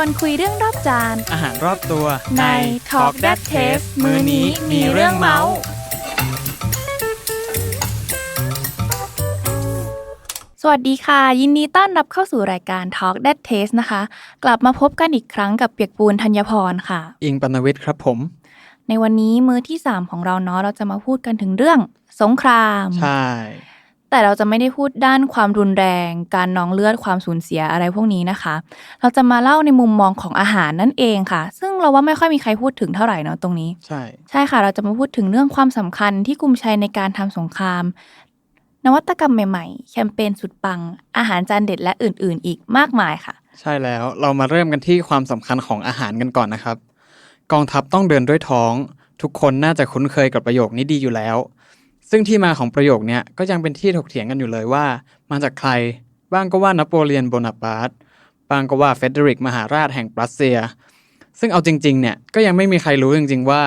วนคุยเรื่องรอบจาน อาหารรอบตัวใน Talk That Taste มื้อนี้มีเรื่องเมาส์สวัสดีค่ะ ยินดีต้อนรับเข้าสู่รายการ Talk That Taste นะคะ กลับมาพบกันอีกครั้งกับเปียกปูนธัญพรค่ะ อิงปนวิทย์ครับผม ในวันนี้มื้อที่ 3 ของเราเนาะเราจะมาพูดกันถึงเรื่อง สงคราม ใช่ แต่เราจะไม่ได้พูดด้านความรุนแรง การนองเลือดความสูญเสียอะไรพวกนี้นะคะ เราจะมาเล่าในมุมมองของอาหารนั่นเองค่ะ ซึ่งเราว่าไม่ค่อยมีใครพูดถึงเท่าไหร่เนาะตรงนี้ ใช่ ใช่ค่ะ เราจะมาพูดถึงเรื่องความสำคัญที่กลุ่มใช้ในการทำสงคราม นวัตกรรมใหม่ๆ แคมเปญสุดปัง อาหารจานเด็ดและอื่น ๆ อีกมากมายค่ะ ใช่แล้วเรามาเริ่มกันที่ความสำคัญของอาหารกันก่อนนะครับ กองทัพต้องเดินด้วยท้อง ทุกคนน่าจะคุ้นเคยกับประโยคนี้ดีอยู่แล้ว ซึ่งที่มาของประโยคเนี้ยก็ยังเป็นที่ถกเถียงกันอยู่เลยว่า มาจากใคร บ้างก็ว่านโปเลียนโบนาปาร์ตบางก็ว่าเฟเดริกมหาราชแห่งปรัสเซีย ซึ่งเอาจริง ๆ เนี่ยก็ยังไม่มีใครรู้จริง ๆ ว่า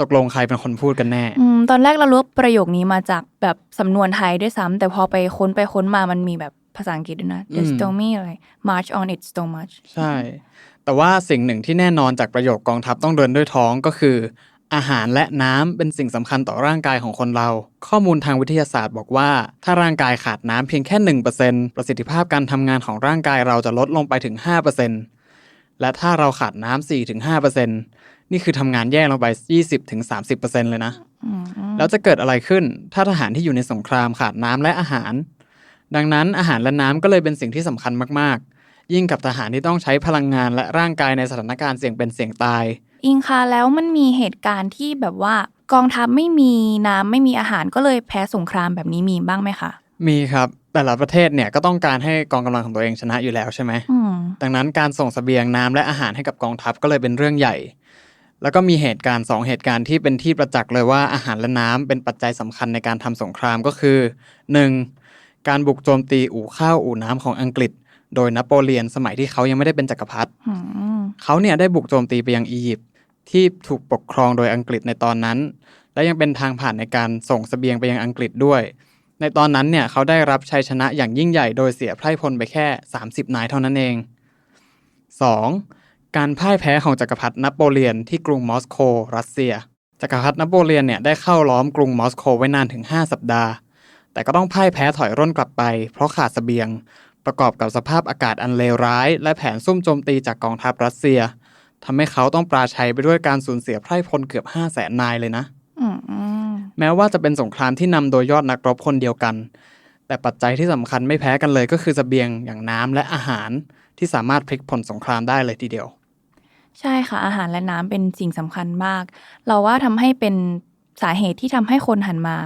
ตกลงใครเป็นคนพูดกันแน่อืมตอนแรกเรารู้ว่าประโยคนี้มาจากแบบสำนวนไทยด้วยซ้ำแต่พอไปค้นไปค้นมามันมีแบบภาษาอังกฤษด้วยนะอื The ม stormy อะไร march on its so much ใช่ แต่ว่าสิ่งหนึ่งที่แน่นอนจากประโยคกองทัพต้องเดินด้วยท้องก็คือ อาหารและน้ำเป็นสิ่งสำคัญต่อร่างกายของคนเรา ข้อมูลทางวิทยาศาสตร์บอกว่า ถ้าร่างกายขาดน้ำเพียงแค่ 1%ประสิทธิภาพการทำงานของร่างกายเราจะลดลงไปถึง 5%และถ้าเราขาดน้ำ4-5%นี่คือทำงานแย่ลงไป 20-30%เลยนะอืมแล้วจะเกิดอะไรขึ้น ถ้าทหารที่อยู่ในสงครามขาดน้ำและอาหาร ดังนั้นอาหารและน้ำก็เลยเป็นสิ่งที่สำคัญมากๆ ยิ่งกับทหารที่ต้องใช้พลังงานและร่างกายในสถานการณ์เสี่ยงเป็นเสี่ยงตาย อิงคะแล้วมันมีเหตุการณ์ที่แบบว่ากองทัพไม่มีน้ำไม่มีอาหารก็เลยแพ้สงครามแบบนี้มีบ้างไหมคะมีครับแต่ละประเทศเนี่ยก็ต้องการให้กองกำลังของตัวเองชนะอยู่แล้วใช่ไหมอืมดังนั้นการส่งเสบียงน้ำและอาหารให้กับกองทัพก็เลยเป็นเรื่องใหญ่ แล้วก็มีเหตุการณ์สองเหตุการณ์ที่เป็นที่ประจักษ์เลยว่าอาหารและน้ำเป็นปัจจัยสำคัญในการทำสงครามก็คือ 1. การบุกโจมตีอู่ข้าวอู่น้ำของอังกฤษ โดยนโปเลียนสมัยที่เขายังไม่ได้เป็นจักรพรรดิอืมเขาเนี่ยได้บุกโจมตีไปยังอียิปต์ ที่ถูกปกครองโดยอังกฤษในตอนนั้น และยังเป็นทางผ่านในการส่งสเสบียงไปยังอังกฤษด้วย ในตอนนั้นเนี่ยเขาได้รับชัยชนะอย่างยิ่งใหญ่โดยเสียไพร่พลไปแค่ 30 นายเท่านั้นเอง 2. การพ่ายแพ้ของจักรพรรดินโปเลียนที่กรุงมอสโก รัสเซียจักรพรรดินโปเลียนเนี่ยได้เข้าล้อมกรุงมอสโกไว้นานถึง 5 สัปดาห์ แต่ก็ต้องพ่ายแพ้ถอยร่นกลับไป เพราะขาดสเสบียง ประกอบกับสภาพอากาศอันเลวร้าย และแผนซุ่มโจมตีจากกองทัพรัสเซีย ทำให้เขาต้องปราชัยไปด้วยการสูญเสียไพร่พลเกือบ5 0 0แสนนายเลยนะอืมอืมแม้ว่าจะเป็นสงครามที่นำโดยยอดนักรบคนเดียวกัน แต่ปัจจัยที่สำคัญไม่แพ้กันเลยก็คือเสบียงอย่างน้ำและอาหารที่สามารถพลิกผลสงครามได้เลยทีเดียว ใช่ค่ะ อาหารและน้ำเป็นสิ่งสำคัญมาก เราว่าทำให้เป็นสาเหตุที่ทำให้คนหันมา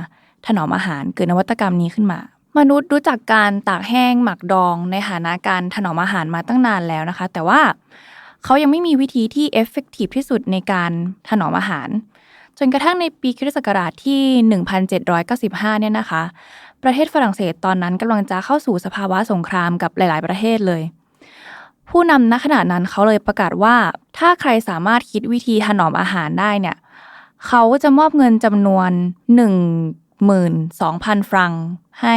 ถนอมอาหารเกิดนวัตกรรมนี้ขึ้นมา มนุษย์รู้จักการตากแห้งหมักดองในฐานะการถนอมอาหารมาตั้งนานแล้วนะคะ แต่ว่า เขายังไม่มีวิธีที่เอฟเฟกตีฟที่สุดในการถนอมอาหาร จนกระทั่งในปีคริสตศักราชที่ 1795 เนี่ยนะคะ ประเทศฝรั่งเศสตอนนั้นกำลังจะเข้าสู่สภาวะสงครามกับหลาย ๆ ประเทศเลย ผู้นำณขณะนั้นเขาเลยประกาศว่า ถ้าใครสามารถคิดวิธีถนอมอาหารได้เนี่ยเขาจะมอบเงินจำนวน 12,000 ฟรังให้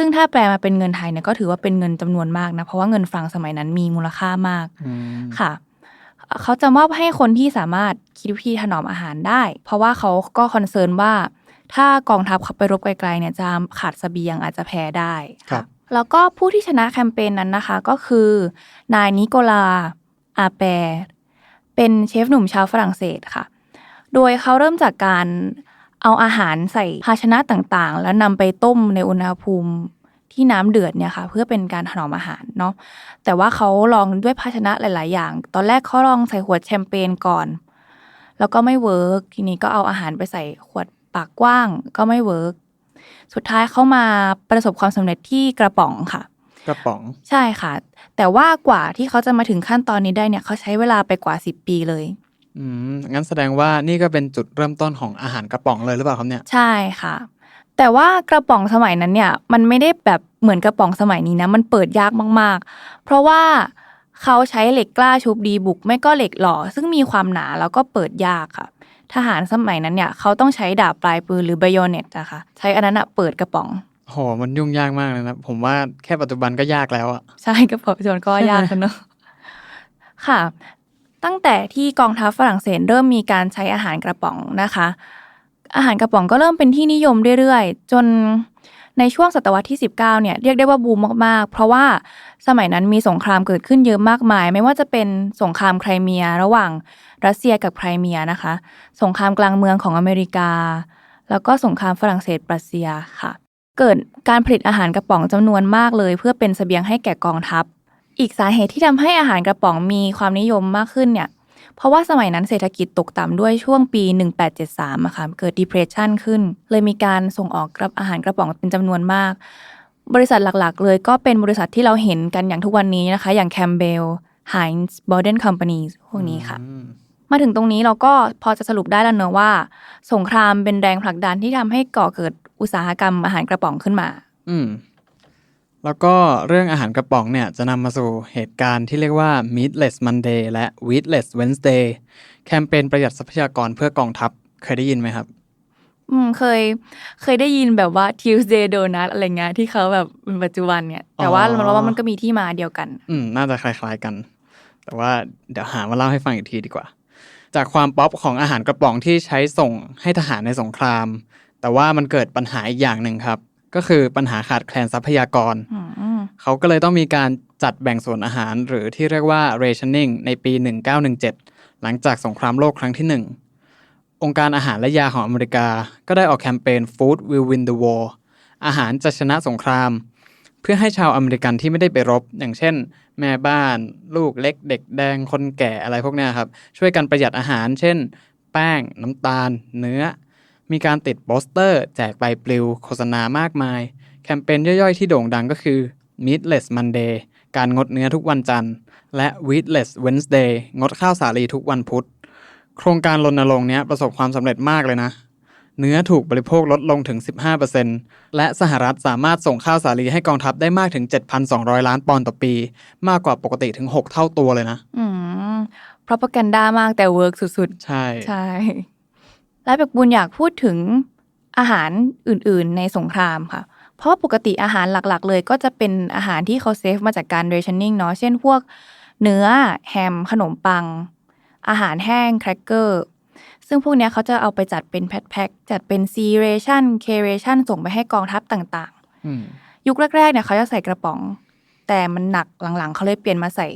ซึ่งถ้าแปลมาเป็นเงินไทยเนี่ยก็ถือว่าเป็นเงินจำนวนมากนะ เพราะว่าเงินฟรังสมัยนั้นมีมูลค่ามากอืมค่ะ เขาจะมอบให้คนที่สามารถคิดวิธีถนอมอาหารได้ เพราะว่าเขาก็คอนเซิร์นว่า ถ้ากองทัพเขาไปรบไกลๆเนี่ยจะขาดเสบียงอาจจะแพ้ได้ครับแล้วก็ผู้ที่ชนะแคมเปญนั้นนะคะ ก็คือนายนิโกลาอาแปร์เป็นเชฟหนุ่มชาวฝรั่งเศสค่ะ โดยเขาเริ่มจากการ เอาอาหารใส่ภาชนะต่างๆ แล้วนำไปต้มในอุณหภูมิที่น้ำเดือดเนี่ยค่ะ เพื่อเป็นการถนอมอาหารเนาะแต่ว่าเขาลองด้วยภาชนะหลาย ๆ อย่าง ตอนแรกเขาลองใส่ขวดแชมเปญก่อน แล้วก็ไม่เวิร์กทีนี้ก็เอาอาหารไปใส่ขวดปากกว้าง ก็ไม่เวิร์กสุดท้ายเขามาประสบความสำเร็จที่กระป๋องค่ะ กระป๋องใช่ค่ะ แต่ว่ากว่าที่เขาจะมาถึงขั้นตอนนี้ได้เนี่ยเขาใช้เวลาไปกว่า10ปีเลย อืมงั้นแสดงว่านี่ก็เป็นจุดเริ่มต้นของอาหารกระป๋องเลยหรือเปล่าครับเนี่ย ใช่ค่ะ แต่ว่ากระป๋องสมัยนั้นเนี่ย มันไม่ได้แบบเหมือนกระป๋องสมัยนี้นะ มันเปิดยากมาก ๆ เพราะว่าเขาใช้เหล็กกล้าชุบดีบุก ไม่ก็เหล็กหล่อ ซึ่งมีความหนาแล้วก็เปิดยากค่ะ ทหารสมัยนั้นเนี่ยเขาต้องใช้ดาบปลายปืนหรือไบโอเน็ตอะค่ะใช้อันนั้นอะเปิดกระป๋องโหมันยุ่งยากมากเลยนะผมว่าแค่ปัจจุบันก็ยากแล้วอะใช่กระป๋องจนก็ยากแล้วเนอะค่ะ ตั้งแต่ที่กองทัพฝรั่งเศสเริ่มมีการใช้อาหารกระป๋องนะคะ อาหารกระป๋องก็เริ่มเป็นที่นิยมเรื่อยๆ จนในช่วงศตวรรษที่ 19 เนี่ยเรียกได้ว่าบูมมากๆ เพราะว่าสมัยนั้นมีสงครามเกิดขึ้นเยอะมากมาย ไม่ว่าจะเป็นสงครามไครเมีย ระหว่างรัสเซียกับไครเมียนะคะ สงครามกลางเมืองของอเมริกา แล้วก็สงครามฝรั่งเศสปรัสเซียค่ะ เกิดการผลิตอาหารกระป๋องจำนวนมากเลย เพื่อเป็นเสบียงให้แก่กองทัพ อีกสาเหตุที่ทำให้อาหารกระป๋องมีความนิยมมากขึ้นเนี่ย เพราะว่าสมัยนั้นเศรษฐกิจตกต่ำด้วยช่วงปี 1873อะค่ะเกิด depression ขึ้น เลยมีการส่งออกกระอาหารกระป๋องเป็นจำนวนมาก บริษัทหลักๆ เลยก็เป็นบริษัทที่เราเห็นกันอย่างทุกวันนี้นะคะ อย่าง Campbell Heinz Borden Companies พวกนี้ค่ะอืมมาถึงตรงนี้เราก็พอจะสรุปได้แล้วเนอะว่า สงครามเป็นแรงผลักดันที่ทำให้ก่อเกิดอุตสาหกรรมอาหารกระป๋องขึ้นมา อืม แล้วก็เรื่องอาหารกระป๋องเนี่ยจะนำมาสู่เหตุการณ์ที่เรียกว่า Meatless Monday และ Wheatless Wednesday แคมเปญประหยัดทรัพยากรเพื่อกองทัพเคยได้ยินไหมครับ อืมเคยเคยได้ยินแบบว่า Tuesday Donut อะไรเงี้ยที่เขาแบบเป็นปัจจุบันเนี่ย แต่ว่าอ๋อมันว่ามันก็มีที่มาเดียวกัน อืมน่าจะคล้าย ๆกัน แต่ว่าเดี๋ยวหามาเล่าให้ฟังอีกทีดีกว่า จากความป๊อปของอาหารกระป๋องที่ใช้ส่งให้ทหารในสงคราม แต่ว่ามันเกิดปัญหาอีกอย่างหนึ่งครับ ก็คือปัญหาขาดแคลนทรัพยากรอืมเขาก็เลยต้องมีการจัดแบ่งส่วนอาหาร หรือที่เรียกว่า rationing ในปี 1917 หลังจากสงครามโลกครั้งที่1องค์การอาหารและยาของอเมริกา ก็ได้ออกแคมเปญ Food will win the war อาหารจะชนะสงคราม เพื่อให้ชาวอเมริกันที่ไม่ได้ไปรบ อย่างเช่น แม่บ้าน ลูกเล็ก เด็กแดงคนแก่อะไรพวกเนี้ยครับ ช่วยกันประหยัดอาหาร เช่น แป้ง น้ำตาล เนื้อ มีการติดโปสเตอร์ แจกใบปลิว โฆษณามากมาย แคมเปญย่อยๆ ที่โด่งดังก็คือ Meatless Monday การงดเนื้อทุกวันจันทร์ และ Wheatless Wednesday งดข้าวสาลีทุกวันพุธ โครงการรณรงค์เนี้ยประสบความสำเร็จมากเลยนะ เนื้อถูกบริโภคลดลงถึง 15%และสหรัฐสามารถส่งข้าวสาลีให้กองทัพได้มากถึง 7,200 ล้านปอนด์ต่อปี มากกว่าปกติถึง 6 เท่าตัวเลยนะ อืม propaganda มากแต่เวิร์กสุดใช่ๆใช่ และเบกบุญอยากพูดถึงอาหารอื่น ๆ ในสงครามค่ะ เพราะว่าปกติอาหารหลักๆ เลยก็จะเป็นอาหารที่เขาเซฟมาจากการ rationing เนาะ เช่นพวกเนื้อแฮม ขนมปัง อาหารแห้งแครกเกอร์ ซึ่งพวกเนี้ยเขาจะเอาไปจัดเป็นแพ็คๆจัดเป็น C ration K ration ส่งไปให้กองทัพต่างๆอืมยุคแรกๆเนี่ยเขาจะใส่กระป๋อง แต่มันหนักหลังๆ เขาเลยเปลี่ยนมาใส่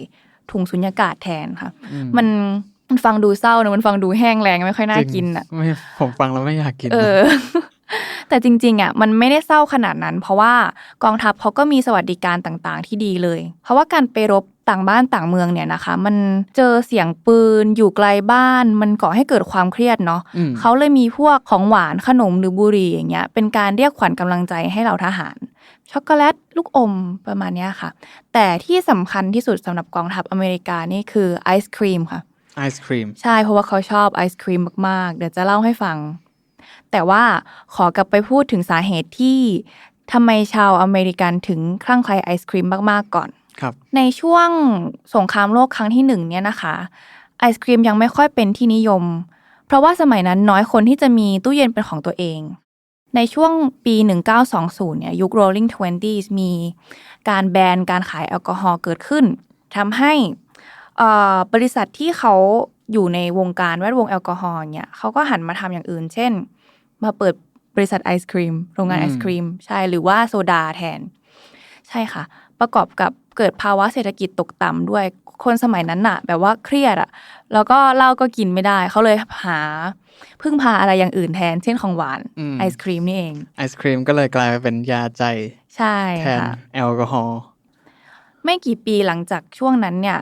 ถุงสุญญากาศแทนค่ะอืมมัน มันฟังดูเศร้านะมันฟังดูแห้งแรงไม่ค่อยน่าจริงกินอะไม่ผมฟังแล้วไม่อยากกิน เออ แต่จริง ๆอะมันไม่ได้เศร้าขนาดนั้น เพราะว่ากองทัพเขาก็มีสวัสดิการต่างๆ ที่ดีเลย เพราะว่าการไปรบต่างบ้านต่างเมืองเนี่ยนะคะ มันเจอเสียงปืนอยู่ไกลบ้าน มันก่อให้เกิดความเครียดเนาะอืมเขาเลยมีพวกของหวานขนมหรือบุหรี่อย่างเงี้ยเป็นการเรียกขวัญกำลังใจให้เราทหาร ช็อกโกแลตลูกอมประมาณเนี้ยค่ะ แต่ที่สำคัญที่สุดสำหรับกองทัพอเมริกานี่คือไอศครีมค่ะ ไอศครีมใช่เพราะว่าเขาชอบไอศครีมมากๆ เดี๋ยวจะเล่าให้ฟัง แต่ว่าขอกลับไปพูดถึงสาเหตุที่ทำไมชาวอเมริกันถึงคลั่งไคล้ไอศครีมมากๆก่อน ครับ ในช่วงสงครามโลกครั้งที่หนึ่งเนี่ยนะคะ ไอศครีมยังไม่ค่อยเป็นที่นิยม เพราะว่าสมัยนั้นน้อยคนที่จะมีตู้เย็นเป็นของตัวเอง ในช่วงปี 1920 เนี่ยยุค Rolling Twenties มีการแบนการขายแอลกอฮอล์เกิดขึ้นทำให้เอ่อ บริษัทที่เขาอยู่ในวงการแวดวงแอลกอฮอล์เนี่ยเขาก็หันมาทำอย่างอื่น เช่น มาเปิดบริษัทไอศครีมโรงงานอืมไอศครีมใช่หรือว่าโซดาแทน ใช่ค่ะ ประกอบกับเกิดภาวะเศรษฐกิจตกต่ำด้วยคนสมัยนั้นน่ะ แบบว่าเครียดอะแล้วก็เหล้าก็กินไม่ได้ เขาเลยหาพึ่งพาอะไรอย่างอื่นแทน เช่นของหวานอืมไอศครีมนี่เองไอศครีมก็เลยกลายมาเป็นยาใจใช่แทนค่ะแอลกอฮอล์ไม่กี่ปีหลังจากช่วงนั้นเนี่ย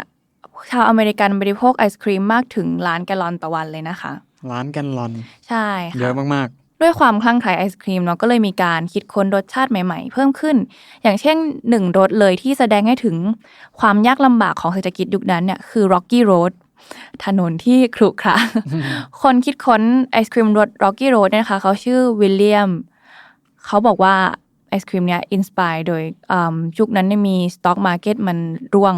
ชาวอเมริกันบริโภคไอศครีมมากถึงล้านแกลลอนต่อวันเลยนะคะร้านแกันลอน ใช่เยค่ะอะมากด้วยความคลั่งไคล้ไอศครีมเนาะก็เลยมีการคิดค้นรสชาติใหม่ๆ เพิ่มขึ้น อย่างเช่นหนึ่งรสเลยที่แสดงให้ถึงความยากลำบากของเศรษฐกิจยุคนั้นเนี่ยคือ Rocky Road ถนนที่ขรุขระคนคิดค้นไอศครีมรส Rocky Road เนี่ยนะคะ เขาชื่อวิลเลียม เขาบอกว่าไอศครีมเนี่ยอินสปายโดยอืมยุคนั้นเนี่ยมีสต็อกมาร์เก็ตมันร่วง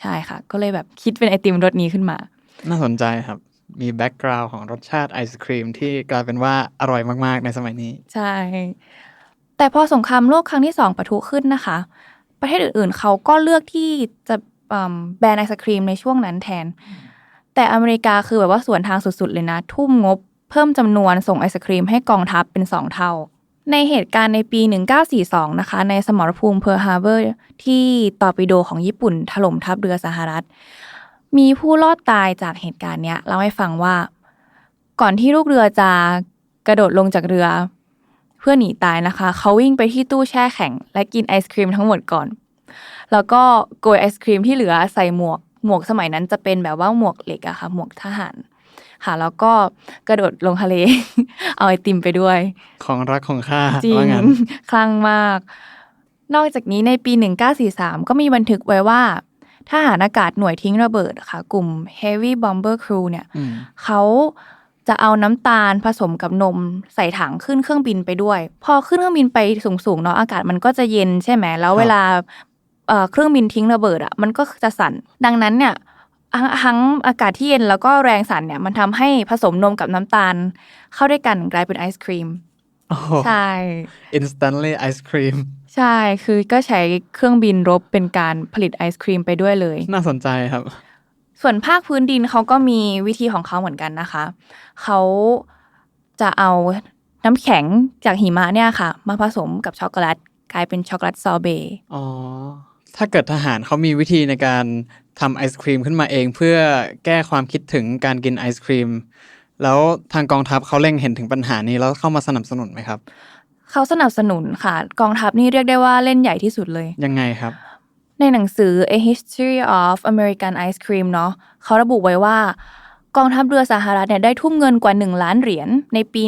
ใช่ค่ะ ก็เลยแบบคิดเป็นไอติมรสนี้ขึ้นมาๆน่าสนใจครับ มีแบ็กกราวน์ของรสชาติไอศครีมที่กลายเป็นว่าอร่อยมาก ๆ ในสมัยนี้ ใช่ แต่พอสงครามโลกครั้งที่สองปะทุขึ้นนะคะ ประเทศอื่นๆ เขาก็เลือกที่จะอืมแบรนด์ไอศครีมในช่วงนั้นแทน แต่อเมริกาคือแบบว่าสวนทางสุด ๆ เลยนะ ทุ่มงบเพิ่มจำนวนส่งไอศครีมให้กองทัพเป็นสองเท่า ในเหตุการณ์ในปี 1942 นะคะ ในสมรภูมิเพิร์ฮาร์เบอร์ที่ตอร์ปิโดของญี่ปุ่นถล่มทัพเรือสหรัฐ มีผู้รอดตายจากเหตุการณ์เนี้ยเล่าให้ฟังว่า ก่อนที่ลูกเรือจะกระโดดลงจากเรือ เพื่อหนีตายนะคะ เขาวิ่งไปที่ตู้แช่แข็ง และกินไอศครีมทั้งหมดก่อน แล้วก็โกยไอศครีมที่เหลือใส่หมวก หมวกสมัยนั้นจะเป็นแบบว่าหมวกเหล็กอะค่ะหมวกทหาร ค่ะ แล้วก็กระโดดลงทะเล เอาไอติมไปด้วย ของรักของข้าจริงว่างั้นคลั่งมาก นอกจากนี้ในปี 1943 ก็มีบันทึกไว้ว่าทหารอากาศหน่วยทิ้งระเบิดค่ะ กลุ่ม Heavy Bomber Crew เนี่ยอืมเขาจะเอาน้ำตาลผสมกับนมใส่ถังขึ้นเครื่องบินไปด้วย พอขึ้นเครื่องบินไปสูงๆเนาะอากาศมันก็จะเย็นใช่ไหมแล้วเวลาเอ่อเครื่องบินทิ้งระเบิดอะมันก็จะสั่น ดังนั้นเนี่ย ทั้งทั้งอากาศที่เย็นแล้วก็แรงสั่นเนี่ย มันทำให้ผสมนมกับน้ำตาล เข้าด้วยกันกลายเป็นไอศครีมโอ้โหใช่ instantly ice cream ใช่ คือก็ใช้เครื่องบินรบเป็นการผลิตไอศครีมไปด้วยเลย น่าสนใจครับ ส่วนภาคพื้นดินเขาก็มีวิธีของเขาเหมือนกันนะคะ เขาจะเอาน้ำแข็งจากหิมะเนี่ยค่ะ มาผสมกับช็อกโกแลตกลายเป็นช็อกโกแลตซอเบต์อ๋อ ถ้าเกิดทหารเขามีวิธีในการทำไอศครีมขึ้นมาเองเพื่อแก้ความคิดถึงการกินไอศครีม แล้วทางกองทัพเขาเล็งเห็นถึงปัญหานี้แล้วเข้ามาสนับสนุนไหมครับ เขาสนับสนุนค่ะ กองทัพนี่เรียกได้ว่าเล่นใหญ่ที่สุดเลย ยังไงครับ ในหนังสือ A History of American Ice Cream เนาะเขาระบุไว้ว่ากองทัพเรือสหรัฐเนี่ยได้ทุ่มเงินกว่า 1 ล้านเหรียญในปี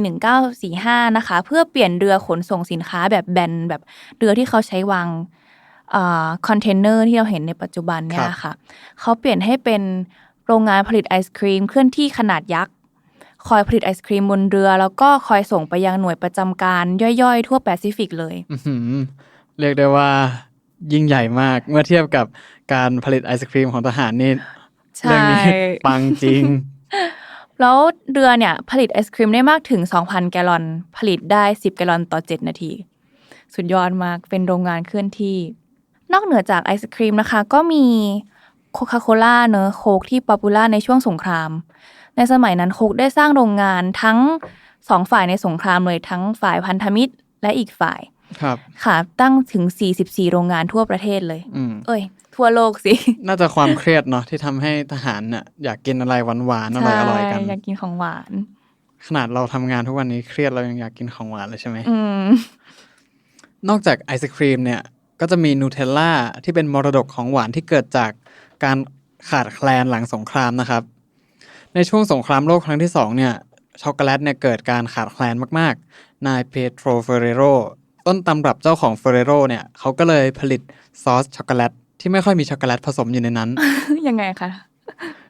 1945 นะคะ เพื่อเปลี่ยนเรือขนส่งสินค้าแบบแบนแบบเรือที่เขาใช้วาง คอนเทนเนอร์ที่เราเห็นในปัจจุบันเนี่ยค่ะเขาเปลี่ยนให้เป็นโรงงานผลิตไอศครีม เคลื่อนที่ขนาดยักษ์คอยผลิตไอศครีมบนเรือ แล้วก็คอยส่งไปยังหน่วยประจำการย่อยๆ ทั่วแปซิฟิกเลยอื้อหือเรียกได้ว่ายิ่งใหญ่มากเมื่อเทียบกับการผลิตไอศครีมของทหารนี่ใช่เรื่องนี้ปังจริง แล้วเรือเนี่ยผลิตไอศครีมได้มากถึง 2,000 แกลลอน ผลิตได้ 10 แกลลอนต่อ 7 นาที สุดยอดมากเป็นโรงงานเคลื่อนที่ นอกเหนือจากไอศครีมนะคะ ก็มีโคคาโคล่าเนอะโคกที่ป๊อปปูล่าในช่วงสงคราม ในสมัยนั้นโคกได้สร้างโรงงานทั้งสองฝ่ายในสงครามเลยทั้งฝ่ายพันธมิตรและอีกฝ่ายครับค่ะตั้งถึง 44 โรงงานทั่วประเทศเลยอืมเอ้ย ทั่วโลกสิ น่าจะความเครียดเนาะที่ทำให้ทหารน่ะอยากกินอะไรหวานๆอร่อยอร่อยๆกันใช่อยากกินของหวาน ขนาดเราทำงานทุกวันนี้เครียดเรายังอยากกินของหวานเลยใช่ไหมอืมนอกจากไอศครีมเนี่ย ก็จะมีนูเทลล่าที่เป็นมรดกของหวานที่เกิดจากการขาดแคลนหลังสงครามนะครับ ในช่วงสงครามโลกครั้งที่สองเนี่ยช็อกโกแลตเนี่ยเกิดการขาดแคลนมากๆ นายเปโตรเฟเรโรต้นตำรับเจ้าของเฟเรโรเนี่ยเขาก็เลยผลิตซอสช็อกโกแลตที่ไม่ค่อยมีช็อกโกแลตผสมอยู่ในนั้น ยังไงคะ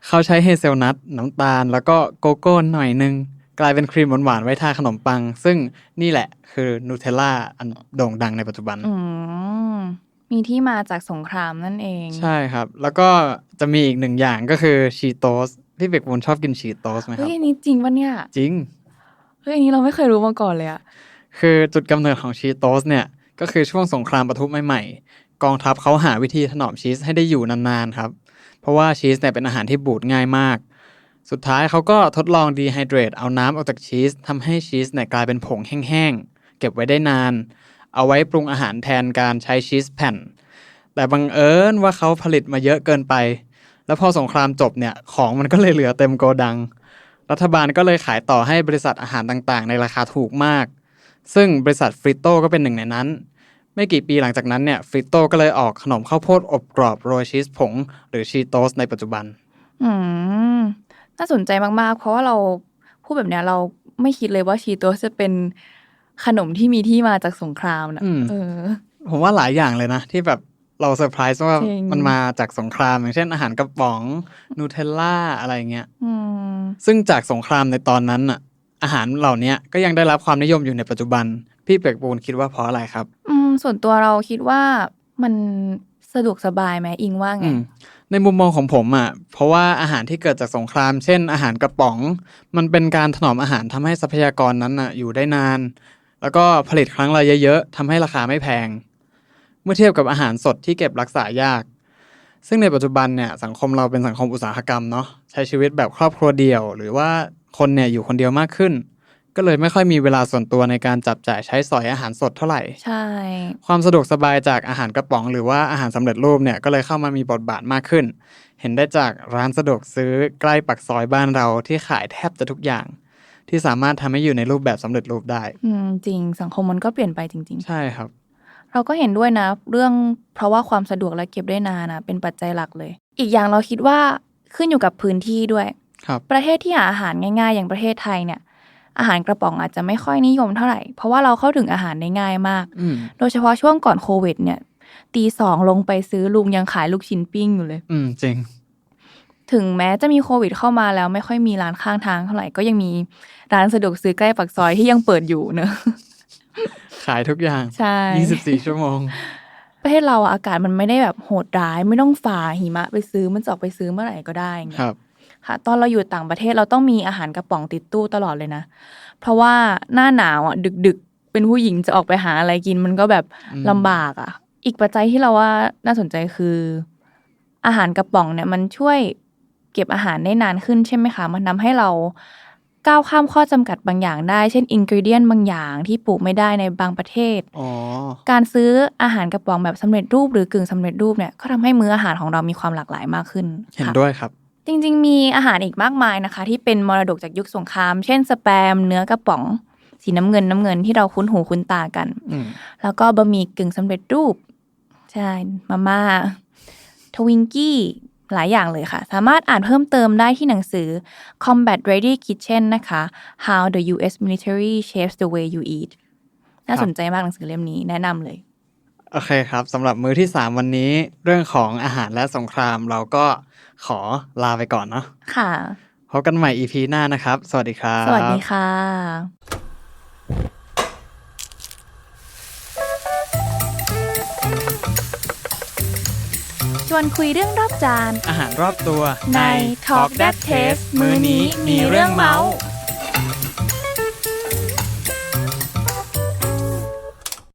เขาใช้เฮเซลนัทน้ำตาล แล้วก็โกโก้หน่อยนึง กลายเป็นครีมหวานๆไว้ทาขนมปัง ซึ่งนี่แหละคือนูเทลล่าอันโด่งดังในปัจจุบัน อืม มีที่มาจากสงครามนั่นเอง ใช่ครับ แล้วก็จะมีอีกหนึ่งอย่างก็คือชีโตสพี่เบกบุญชอบกินชีโตสไหมคเฮ้รับยอันนี้จริงปะเนี่ย จริงเฮ้ยอันนี้เราไม่เคยรู้มาก่อนเลยอะคือจุดกำเนิดของชีโตสเนี่ยก็คือช่วงสงครามปะทุใหม่ๆ กองทัพเขาหาวิธีถนอมชีสให้ได้อยู่นานๆครับ เพราะว่าชีสเนี่ยเป็นอาหารที่บูดง่ายมาก สุดท้ายเขาก็ทดลองดีไฮเดรตเอาน้ำออกจากชีสทำให้ชีสเนี่ยกลายเป็นผงแห้งๆ เก็บไว้ได้นาน เอาไว้ปรุงอาหารแทนการใช้ชีสแผ่น แต่บังเอิญว่าเขาผลิตมาเยอะเกินไป แล้วพอสงครามจบเนี่ยของมันก็เลยเหลือเต็มโกดัง รัฐบาลก็เลยขายต่อให้บริษัทอาหารต่างๆ ในราคาถูกมาก ซึ่งบริษัทฟริโต้ก็เป็นหนึ่งในนั้น ไม่กี่ปีหลังจากนั้นเนี่ยฟริโต้ก็เลยออกขนมข้าวโพดอบกรอบโรยชีสผง หรือชีโตสในปัจจุบัน อืมน่าสนใจมากๆ เพราะว่าเราพูดแบบเนี้ยเราไม่คิดเลยว่าชีโตสจะเป็น ขนมที่มีที่มาจากสงครามนะอืม เออ ผมว่าหลายอย่างเลยนะ ที่แบบเราเซอร์ไพรส์ว่าจริง มันมาจากสงคราม อย่างเช่นอาหารกระป๋องนูเทลล่าอะไรเงี้ย อืม ซึ่งจากสงครามในตอนนั้นอะ อาหารเหล่านี้ก็ยังได้รับความนิยมอยู่ในปัจจุบัน พี่เปกปูนคิดว่าเพราะอะไรครับ อืม ส่วนตัวเราคิดว่ามันสะดวกสบายไหมอิงว่าไง อืมในมุมมองของผมอะ เพราะว่าอาหารที่เกิดจากสงคราม เช่น อาหารกระป๋อง มันเป็นการถนอมอาหารทำให้ทรัพยากรนั้นอะอยู่ได้นาน แล้วก็ผลิตครั้งละเยอะๆทำให้ราคาไม่แพง เมื่อเทียบกับอาหารสดที่เก็บรักษายาก ซึ่งในปัจจุบันเนี่ยสังคมเราเป็นสังคมอุตสาหกรรมเนาะใช้ชีวิตแบบครอบครัวเดียว หรือว่าคนเนี่ยอยู่คนเดียวมากขึ้น ก็เลยไม่ค่อยมีเวลาส่วนตัวในการจับจ่ายใช้สอยอาหารสดเท่าไหร่ ใช่ ความสะดวกสบายจากอาหารกระป๋อง หรือว่าอาหารสำเร็จรูปเนี่ยก็เลยเข้ามามีบทบาทมากขึ้น เห็นได้จากร้านสะดวกซื้อใกล้ปักซอยบ้านเราที่ขายแทบจะทุกอย่าง ที่สามารถทำให้อยู่ในรูปแบบสำเร็จรูปได้ อืมจริงสังคมมันก็เปลี่ยนไปจริงใช่ครับๆเราก็เห็นด้วยนะ เรื่องเพราะว่าความสะดวกและเก็บได้นานนะเป็นปัจจัยหลักเลย อีกอย่างเราคิดว่าขึ้นอยู่กับพื้นที่ด้วยครับประเทศที่หาอาหารง่าย ๆ อย่างประเทศไทยเนี่ย อาหารกระป๋องอาจจะไม่ค่อยนิยมเท่าไหร่ เพราะว่าเราเข้าถึงอาหารได้ง่ายมากอืมโดยเฉพาะช่วงก่อนโควิด เนี่ยตีสองลงไปซื้อลุงยังขายลูกชิ้นปิ้งอยู่เลย อืมจริง ถึงแม้จะมีโควิดเข้ามาแล้วไม่ค่อยมีร้านข้างทางเท่าไหร่ก็ยังมีร้านสะดวกซื้อใกล้ปากซอยที่ยังเปิดอยู่เนอะขายทุกอย่างใช่24 ชั่วโมง ประเทศเราอะอากาศมันไม่ได้แบบโหดร้าย ไม่ต้องฝ่าหิมะไปซื้อมันจะออกไปซื้อเมื่อไหร่ก็ได้ไงครับค่ะ ตอนเราอยู่ต่างประเทศเราต้องมีอาหารกระป๋องติดตู้ตลอดเลยนะ เพราะว่าหน้าหนาวอะดึกๆ เป็นผู้หญิงจะออกไปหาอะไรกินมันก็แบบอืมลำบากอะอีกปัจจัยที่เราว่าน่าสนใจคือ อาหารกระป๋องเนี่ยมันช่วย เก็บอาหารได้นานขึ้นใช่ไหมคะ มันทำให้เราก้าวข้ามข้อจำกัดบางอย่างได้ เช่นอินกิเดียนบางอย่างที่ปลูกไม่ได้ในบางประเทศอ๋อการซื้ออาหารกระป๋องแบบสำเร็จรูปหรือกึ่งสำเร็จรูปเนี่ยก็ทำให้มื้ออาหารของเรามีความหลากหลายมากขึ้น เห็นค่ะด้วยครับ จริง ๆ มีอาหารอีกมากมายนะคะ ที่เป็นมรดกจากยุคสงคราม เช่นสแปม เนื้อกระป๋อง สีน้ำเงินน้ำเงินที่เราคุ้นหูคุ้นตากันอืมแล้วก็บะหมี่กึ่งสำเร็จรูป ใช่ มาม่าทวิงกี้ หลายอย่างเลยค่ะ สามารถอ่านเพิ่มเติมได้ที่หนังสือ Combat Ready Kitchen นะคะ How the U.S. Military Shapes the Way You Eat น่าสนใจมากหนังสือเล่มนี้แนะนำเลย โอเคครับสำหรับมื้อที่ 3 วันนี้ เรื่องของอาหารและสงครามเราก็ขอลาไปก่อนเนาะค่ะพบกันใหม่ EP หน้านะครับ สวัสดีครับ สวัสดีค่ะ วนคุยเรื่องรอบจาน อาหารรอบตัวใน Talk That Taste มื้อนี้มีเรื่องเมาส์